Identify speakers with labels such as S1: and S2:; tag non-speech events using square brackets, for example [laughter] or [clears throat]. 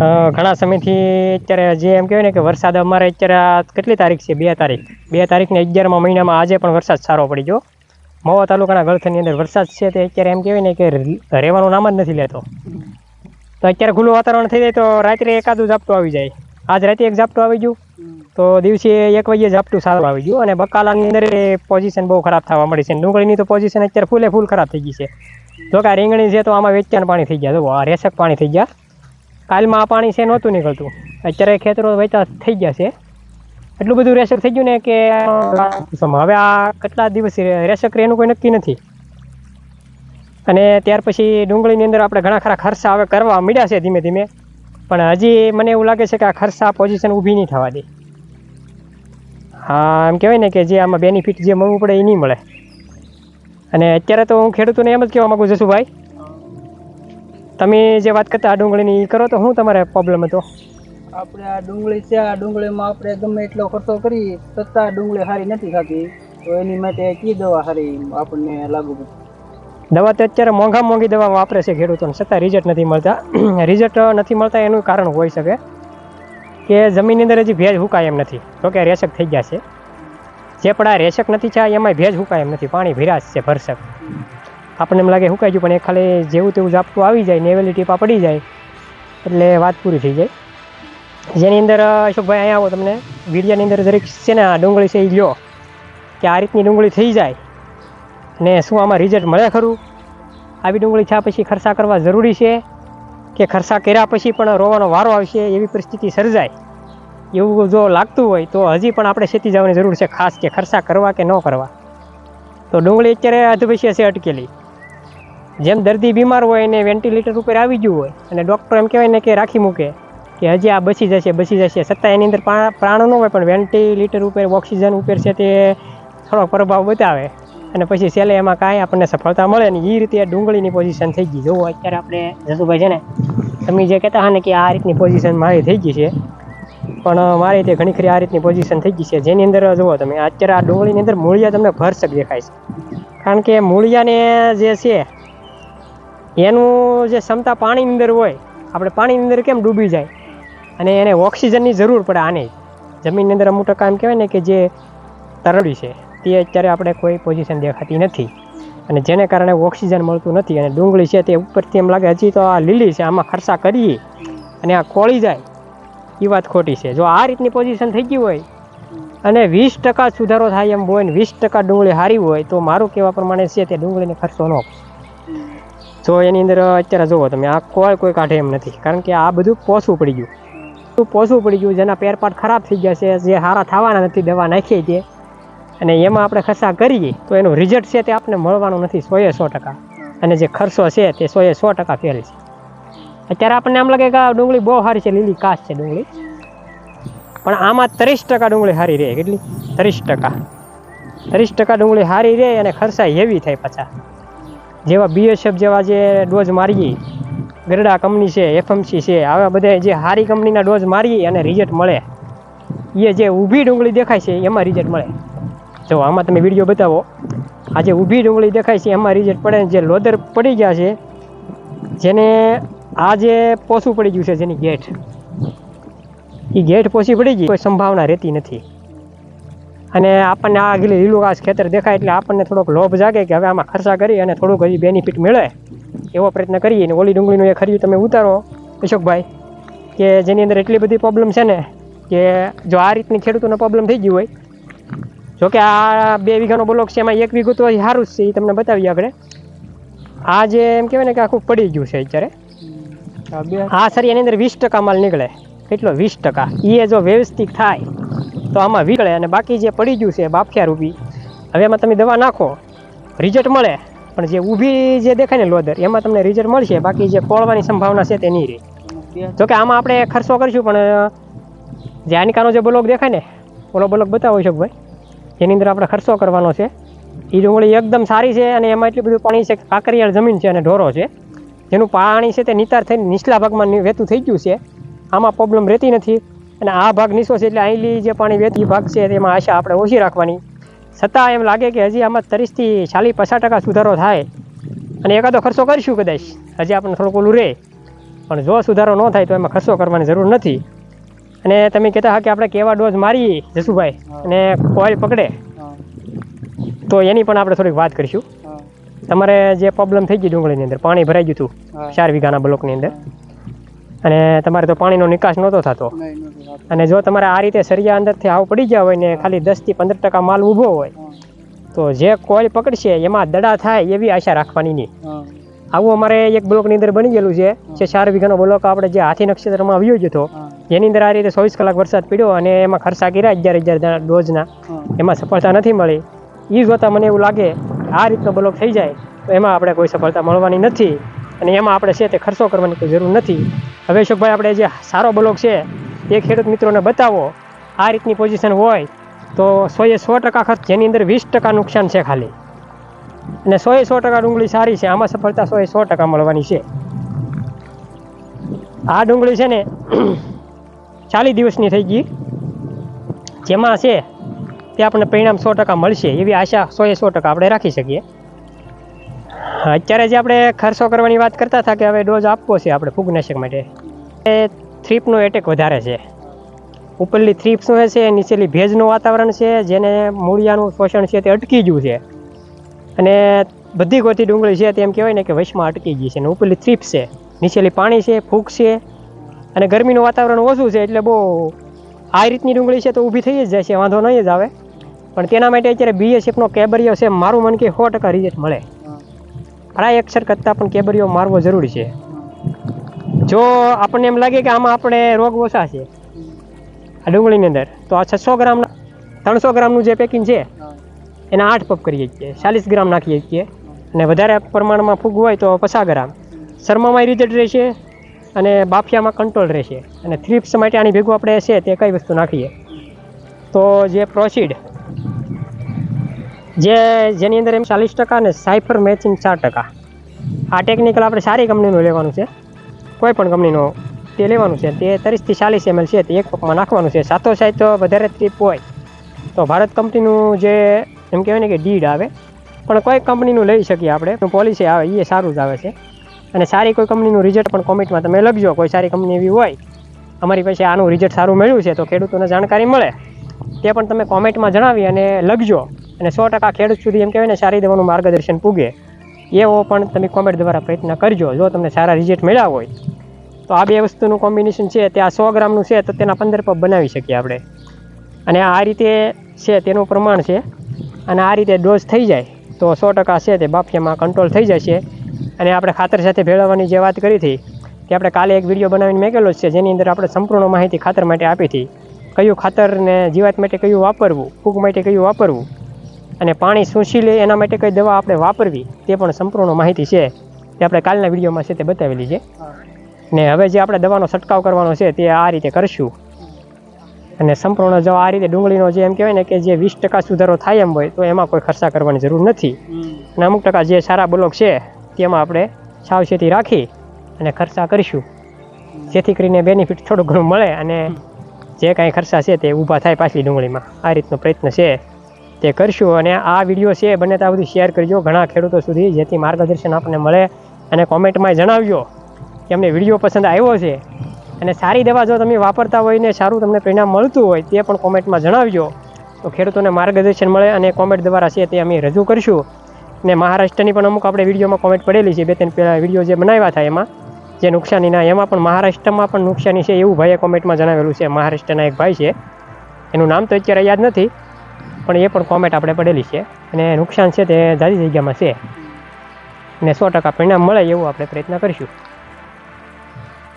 S1: ઘણા સમયથી અત્યારે જે એમ કહેવાય ને કે વરસાદ અમારે અત્યારે કેટલી તારીખ છે? બે તારીખ. બે તારીખને અગિયારમાં મહિનામાં આજે પણ વરસાદ સારો પડી ગયો. મહુવા તાલુકાના ગળથરની અંદર વરસાદ છે તે અત્યારે એમ કહેવાય ને કે રહેવાનું નામ જ નથી લેતો. તો અત્યારે ખુલ્લું વાતાવરણ થઈ જાય તો રાત્રે એકાદું ઝાપટું આવી જાય. આજ રાતે એક ઝાપટું આવી ગયું. તો દિવસે એક વાગ્યે ઝાપટું સારું આવી ગયું અને બકાલાની અંદર પોઝિશન બહુ ખરાબ થવા મળી છે. ડુંગળીની તો પોઝિશન અત્યારે ફૂલે ફૂલ ખરાબ થઈ ગઈ છે. જો કે આ રીંગણી છે તો આમાં વેચાણ પાણી થઈ ગયા. જો આ રેસક પાણી થઈ ગયા. કાલમાં આ પાણી છે, નહોતું નીકળતું. અત્યારે ખેતરો વેચા થઈ ગયા છે. એટલું બધું રેસક થઈ ગયું ને કે, હવે આ કેટલા દિવસ રહે એનું કોઈ નક્કી નથી. અને ત્યાર પછી ડુંગળીની અંદર આપણે ઘણા ખરા ખર્ચા હવે કરવા મળ્યા છે ધીમે ધીમે. પણ હજી મને એવું લાગે છે કે આ ખર્ચા પોઝિશન ઊભી નહીં થવા દે. હા, એમ કહેવાય ને કે જે આમાં બેનિફિટ જે મળવું પડે એ નહીં મળે. અને અત્યારે તો હું ખેડૂતોને એમ જ કહેવા માગું જશુભાઈ તમે જે વાત કરતા આ ડુંગળીની એ કરો તો શું તમારે પ્રોબ્લેમ હતો.
S2: આપણે આ ડુંગળી છે આ ડુંગળીમાં આપણે ગમે એટલો ખર્ચો કરી છતાં ડુંગળી સારી નથી થતી. તો એની માટે કી દવા સારી આપણને લાગુ પડે?
S1: દવા તો અત્યારે મોંઘા મોંઘી દવા વાપરે છે ખેડૂતોને છતાં રિઝલ્ટ નથી મળતા. [clears throat] રિઝલ્ટ નથી મળતા એનું કારણ હોઈ શકે કે જમીનની અંદર હજી ભેજ હુકાય એમ નથી. તો કે રેશક થઈ ગયા છે. જે પણ આ રેશક નથી છે એમાં ભેજ હુકાય એમ નથી. પાણી ભીરાશ છે ભરસક. આપણને એમ લાગે હુકાઈ ગયું પણ એ ખાલી જેવું તેવું ઝાપટું આવી જાય નેવેલી ટીપા પડી જાય, એટલે વાત પૂરી થઈ જાય. જેની અંદર અશોકભાઈ અહીંયા આવો તમને. વીડિયાની અંદર દરેક છે ને આ ડુંગળી છે એ લ્યો, કે આ રીતની ડુંગળી થઈ જાય ને શું આમાં રિઝલ્ટ મળે ખરું? આવી ડુંગળી છા પછી ખર્ચા કરવા જરૂરી છે કે ખર્ચા કર્યા પછી પણ રોવાનો વારો આવશે, એવી પરિસ્થિતિ સર્જાય? એવું જો લાગતું હોય તો હજી પણ આપણે ખેતી જવાની જરૂર છે, ખાસ કે ખર્ચા કરવા કે ન કરવા. તો ડુંગળી અત્યારે અધવશ્ય છે અટકેલી. જેમ દર્દી બીમાર હોય એને વેન્ટિલેટર ઉપર આવી ગયું હોય અને ડૉક્ટર એમ કહેવાય ને કે રાખી મૂકે કે હજી આ બચી જશે બચી જશે. છતાં એની અંદર પ્રાણ ન હોય પણ વેન્ટિલેટર ઉપર, ઓક્સિજન ઉપર છે તે થોડોક પ્રભાવ બતાવે. અને પછી છેલ્લે એમાં કાંઈ આપણને સફળતા મળે ને એ રીતે ડુંગળીની પોઝિશન થઈ ગઈ. જોવો અત્યારે આપણે જસુભાઈ છે ને, તમે જે કહેતા હા ને કે આ રીતની પોઝિશન મારી થઈ ગઈ છે, પણ મારી રીતે ઘણી ખરી આ રીતની પોઝિશન થઈ ગઈ છે. જેની અંદર જુઓ તમે, અત્યારે આ ડુંગળીની અંદર મૂળિયા તમને ભરસક દેખાય છે. કારણ કે મૂળિયાને જે છે એનું જે ક્ષમતા પાણીની અંદર હોય, આપણે પાણીની અંદર કેમ ડૂબી જાય? અને એને ઓક્સિજનની જરૂર પડે આને. જમીનની અંદર અમુક ટકા એમ કહેવાય ને કે જે તરડી છે, તે અત્યારે આપણે કોઈ પોઝિશન દેખાતી નથી. અને જેને કારણે ઓક્સિજન મળતું નથી અને ડુંગળી છે તે ઉપરથી એમ લાગે હજી તો આ લીલી છે, આમાં ખર્ચા કરીએ અને આ કોળી જાય. એ વાત ખોટી છે. જો આ રીતની પોઝિશન થઈ ગઈ હોય અને વીસ ટકા સુધારો થાય એમ હોય ને વીસ ટકા ડુંગળી સારી હોય, તો મારું કહેવા પ્રમાણે છે તે ડુંગળીને ખર્ચો ન જો એની અંદર અત્યારે જુઓ તમે, આ કોઈ કોઈ કાઢે એમ નથી. કારણ કે આ બધું પોસવું પડી ગયું. પોસવું પડી ગયું, જેના પેરપાટ ખરાબ થઈ ગયા છે, જે સારા થવાના નથી, દવા નાખીએ તે અને એમાં આપણે ખર્ચા કરીએ, તો એનું રિઝલ્ટ છે તે આપણને મળવાનું નથી, સોએ સો ટકા. અને જે ખર્ચો છે તે સોએ સો ટકા ફેલ છે. અત્યારે આપણને એમ લાગે કે આ ડુંગળી બહુ સારી છે, લીલી કાચ છે ડુંગળી. પણ આમાં ત્રીસ ટકા ડુંગળી સારી રહે, કેટલી? ત્રીસ ટકા. ત્રીસ ટકા ડુંગળી સારી રહે અને ખર્ચા હેવી થાય પાછા. જેવા બીએસએફ જેવા જે ડોઝ મારીએ, ગરડા કંપની છે એફએમસી છે, આવા બધા જે સારી કંપનીના ડોઝ મારીએ અને રિઝલ્ટ મળે. એ જે ઊભી ડુંગળી દેખાય છે, એમાં રિઝલ્ટ મળે. જો આમાં તમે વીડિયો બતાવો, આ જે ઊભી ડુંગળી દેખાય છે, એમાં રિઝલ્ટ પડે જે લોદર પડી ગયા છે, જેને આ જે પોસું પડી ગયું છે, જેની ગેટ. એ ગેટ પોસી પડી ગઈ, કોઈ સંભાવના રહેતી નથી. અને આપણને આ ગીલી લીલું ઘાસ ખેતર દેખાય એટલે આપણને થોડોક લોભ જાગે કે હવે આમાં ખર્ચા કરી અને થોડુંક હજી બેનિફિટ મળે. એવો પ્રયત્ન કરીએ અને ઓલી ડુંગળીનું એ ખર્યું તમે ઉતારો. અશોકભાઈ કે જેની અંદર એટલી બધી પ્રોબ્લેમ છે ને કે જો આ રીતની ખેડૂતોનો પ્રોબ્લેમ થઈ ગયું હોય જો કે આ બે વીઘાનો બ્લોક છે એમાં એક વીઘું તો સારું જ છે એ તમને બતાવીએ આપણે. આ જે એમ કહેવાય ને કે આખું પડી ગયું છે અત્યારે.
S2: હા
S1: આ સરી એની અંદર વીસ ટકા માલ નીકળે. કેટલો? વીસ ટકા. એ જો વ્યવસ્થિત થાય તો આમાં વીકળે અને બાકી જે પડી ગયું છે બાફિયા રૂપી. હવે એમાં તમે દવા નાખો, રિઝલ્ટ મળે, પણ જે ઊભી જે દેખાય ને લોદર, એમાં તમને રિઝલ્ટ મળશે, બાકી જે કોળવાની સંભાવના છે તે નહીં રહે. જોકે આમાં આપણે ખર્ચો કરીશું, પણ જે આનિકાનો જે બ્લોક દેખાય ને, ઓલો બ્લોક બતાવો છો ભાઈ. જેની અંદર આપણે ખર્ચો કરવાનો છે. એ ડુંગળી એકદમ સારી છે અને એમાં એટલું બધું પાણી છે કાંકરિયાળ જમીન છે અને ઢોરો છે. જેનું પાણી છે તે નિતાર થઈને નીચલા ભાગમાં વહેતું થઈ ગયું છે. આમાં પ્રોબ્લેમ રહેતી નથી. અને આ ભાગ નીચો છે એટલે અહીંલી જે પાણી વેતી ભાગ છે તેમાં આશા આપણે ઓછી રાખવાની. છતાં એમ લાગે કે હજી આમાં ત્રીસથી ચાલીસ પચાસ ટકા સુધારો થાય. અને એકાદો ખર્ચો કરીશું કદાચ. હજી આપણને થોડુંક ઓલું રહે. પણ જો સુધારો ન થાય તો એમાં ખર્ચો કરવાની જરૂર નથી. અને તમે કહેતા હા કે આપણે કેવા ડોઝ મારીએ જસુભાઈ અને કોઈલ પકડે. તો એની પણ આપણે થોડીક વાત કરીશું. તમારે જે પ્રોબ્લેમ થઈ ગઈ ડુંગળીની અંદર પાણી ભરાઈ ગયું હતું ચાર વીઘાના બ્લોકની અંદર. અને તમારે તો પાણીનો નિકાસ નહોતો થતો. અને જો તમારે આ રીતે સરિયા અંદરથી આવ પડી ગયા હોય ને ખાલી દસથી પંદર ટકા માલ ઊભો હોય તો જે કોઈ પકડશે એમાં દડા થાય એવી આશા રાખવાની નહીં. આવું અમારે એક બ્લોકની અંદર બની ગયેલું છે જે ચાર વીઘાનો બ્લોક આપણે જે હાથી નક્ષત્રમાં આવ્યો જ હતો અંદર આ રીતે ચોવીસ કલાક વરસાદ પડ્યો અને એમાં ખર્ચા કર્યા અગિયાર હજાર ડોઝના. એમાં સફળતા નથી મળી. એ જોતાં મને એવું લાગે આ રીતનો બ્લોક થઈ જાય તો એમાં આપણે કોઈ સફળતા મળવાની નથી. અને એમાં આપણે છે તે ખર્ચો કરવાની કોઈ જરૂર નથી. હવે અશોકભાઈ, આપણે જે સારો બ્લોક છે, એ ખેડૂત મિત્રોને બતાવો. આ રીતની પોઝિશન હોય તો સોએ સો ટકા ખર્ચ, જેની અંદર વીસ ટકા નુકસાન છે ખાલી. અને સોએ સો ટકા ડુંગળી સારી છે, આમાં સફળતા સોએ સો ટકા મળવાની છે. આ ડુંગળી છે ને [clears throat] ચાલીસ દિવસની થઈ ગઈ. જેમાં છે તે આપણને પરિણામ સો ટકા મળશે, એવી આશા સોએ સો ટકા આપણે રાખી શકીએ. અત્યારે જે આપણે ખર્ચો કરવાની વાત કરતા હતા કે હવે ડોઝ આપવો છે આપણે ફૂગનાશક માટે, એ થ્રીપનો એટેક વધારે છે. ઉપરલી થ્રીપ શું છે, નીચેલી ભેજનું વાતાવરણ છે, જેને મૂળિયાનું શોષણ છે તે અટકી ગયું છે. અને બધી ગોતી ડુંગળી છે તેમ કહેવાય ને કે વશમાં અટકી ગઈ છે અને ઉપરલી થ્રીપ છે. નીચેલી પાણી છે, ફૂગ છે, અને ગરમીનું વાતાવરણ ઓછું છે એટલે બહુ આ રીતની ડુંગળી છે તો ઊભી થઈ જ છે, વાંધો નહીં જ આવે. પણ તેના માટે અત્યારે બીએસએફનો કેબરિયો છે, મારું મન કે સો ટકા રિઝલ્ટ મળે.
S2: હા
S1: પ્રાય અક્ષર કરતાં પણ કેબરીઓ મારવો જરૂરી છે. જો આપણને એમ લાગે કે આમાં આપણે રોગ ઓછા છે, આ ડુંગળીની અંદર, તો આ છસો ગ્રામના, ત્રણસો ગ્રામનું જે પેકિંગ છે, એના આઠ પગ કરીએ છીએ ચાલીસ ગ્રામ નાખીએ છીએ અને વધારે પ્રમાણમાં ફૂગ હોય તો પચાસ ગ્રામ. શર્મામાં રિઝલ્ટ રહેશે અને બાફિયામાં કંટ્રોલ રહેશે. અને થ્રીપ્સ માટે આની ભેગું આપણે છે તે કઈ વસ્તુ નાખીએ? તો જે પ્રોસીડ જે જેની અંદર એમ ચાલીસ ટકા અને સાયફર મેચિંગ ચાર ટકા. આ ટેકનિકલ આપણે સારી કંપનીનું લેવાનું છે. કોઈ પણ કંપનીનું તે લેવાનું છે. તે ત્રીસથી ચાલીસ એમએલ છે. તે એક પગમાં નાખવાનું છે. સાતો સાઈ તો વધારે ટ્રીપ હોય. તો ભારત કંપનીનું જે એમ કહેવાય ને કે ડીડ આવે, પણ કોઈ કંપનીનું લઈ શકીએ આપણે. પોલિસી આવે એ સારું જ આવે છે. અને સારી કોઈ કંપનીનું રિઝલ્ટ પણ કોમેન્ટમાં તમે લખજો. કોઈ સારી કંપની એવી હોય, અમારી પાસે આનું રિઝલ્ટ સારું મળ્યું છે, તો ખેડૂતોને જાણકારી મળે. તે પણ તમે કોમેન્ટમાં જણાવી અને લખજો. અને સો ટકા ખેડૂત સુધી એમ કહેવાય ને, સારી દવાનું માર્ગદર્શન પૂગે. એવો પણ તમે કોમેન્ટ દ્વારા પ્રયત્ન કરજો. જો તમને સારા રિઝલ્ટ મળ્યા હોય, તો આ બે વસ્તુનું કોમ્બિનેશન છે, તે આ સો ગ્રામનું છે, તો તેના પંદર પગ બનાવી શકીએ આપણે. અને આ રીતે છે, તેનું પ્રમાણ છે. અને આ રીતે ડોઝ થઈ જાય, તો સો ટકા છે તે બાફિયામાં કંટ્રોલ થઈ જશે. અને આપણે ખાતર સાથે ભેળવવાની જે વાત કરી હતી, તે આપણે કાલે એક વીડિયો બનાવીને મેકેલો છે, જેની અંદર આપણે સંપૂર્ણ માહિતી ખાતર માટે આપી હતી. કયું ખાતર ને જીવાત માટે કયું વાપરવું, ફૂગ માટે કયું વાપરવું અને પાણી શોષી લે, એના માટે કઈ દવા આપણે વાપરવી, તે પણ સંપૂર્ણ માહિતી છે. તે આપણે કાલના વિડીયોમાં છે તે બતાવેલી છે. ને હવે જે આપણે દવાનો છંટકાવ કરવાનો છે, તે આ રીતે કરશું. અને સંપૂર્ણ જો આ રીતે ડુંગળીનો જે એમ કહેવાય ને કે જે વીસ ટકા સુધારો થાય એમ હોય, તો એમાં કોઈ ખર્ચા કરવાની જરૂર નથી. અને અમુક ટકા જે સારા બ્લોક છે, તેમાં આપણે સાવચેતી રાખી અને ખર્ચા કરીશું. જેથી કરીને બેનિફિટ થોડું ઘણું મળે અને જે કાંઈ ખર્ચા છે તે ઊભા થાય પાછલી ડુંગળીમાં. આ રીતનો પ્રયત્ન છે. તે કરશું અને આ વીડિયો છે બને ત્યાં બધું શેર કરજો. ઘણા ખેડૂતો સુધી જેથી માર્ગદર્શન આપણને મળે અને કોમેન્ટમાં જણાવજો કે અમને વીડિયો પસંદ આવ્યો છે. અને સારી દવા જો તમે વાપરતા હોય ને સારું તમને પરિણામ મળતું હોય તે પણ કોમેન્ટમાં જણાવજો. તો ખેડૂતોને માર્ગદર્શન મળે અને કોમેન્ટ દ્વારા છે તે અમે રજૂ કરશું. ને મહારાષ્ટ્રની પણ અમુક આપણે વિડીયોમાં કોમેન્ટ પડેલી છે, બે ત્રણ પહેલાં વીડિયો જે બનાવ્યા હતા એમાં, જે નુકસાનીના, એમાં પણ મહારાષ્ટ્રમાં પણ નુકસાની છે એવું ભાઈએ કોમેન્ટમાં જણાવેલું છે. મહારાષ્ટ્રના એક ભાઈ છે, એનું નામ તો અત્યારે યાદ નથી પણ એ પણ કોમેન્ટ આપણે પડેલી છે. અને નુકસાન છે તે જાદી જગ્યામાં છે. ને સો ટકા પરિણામ મળે એવું આપણે પ્રયત્ન કરીશું.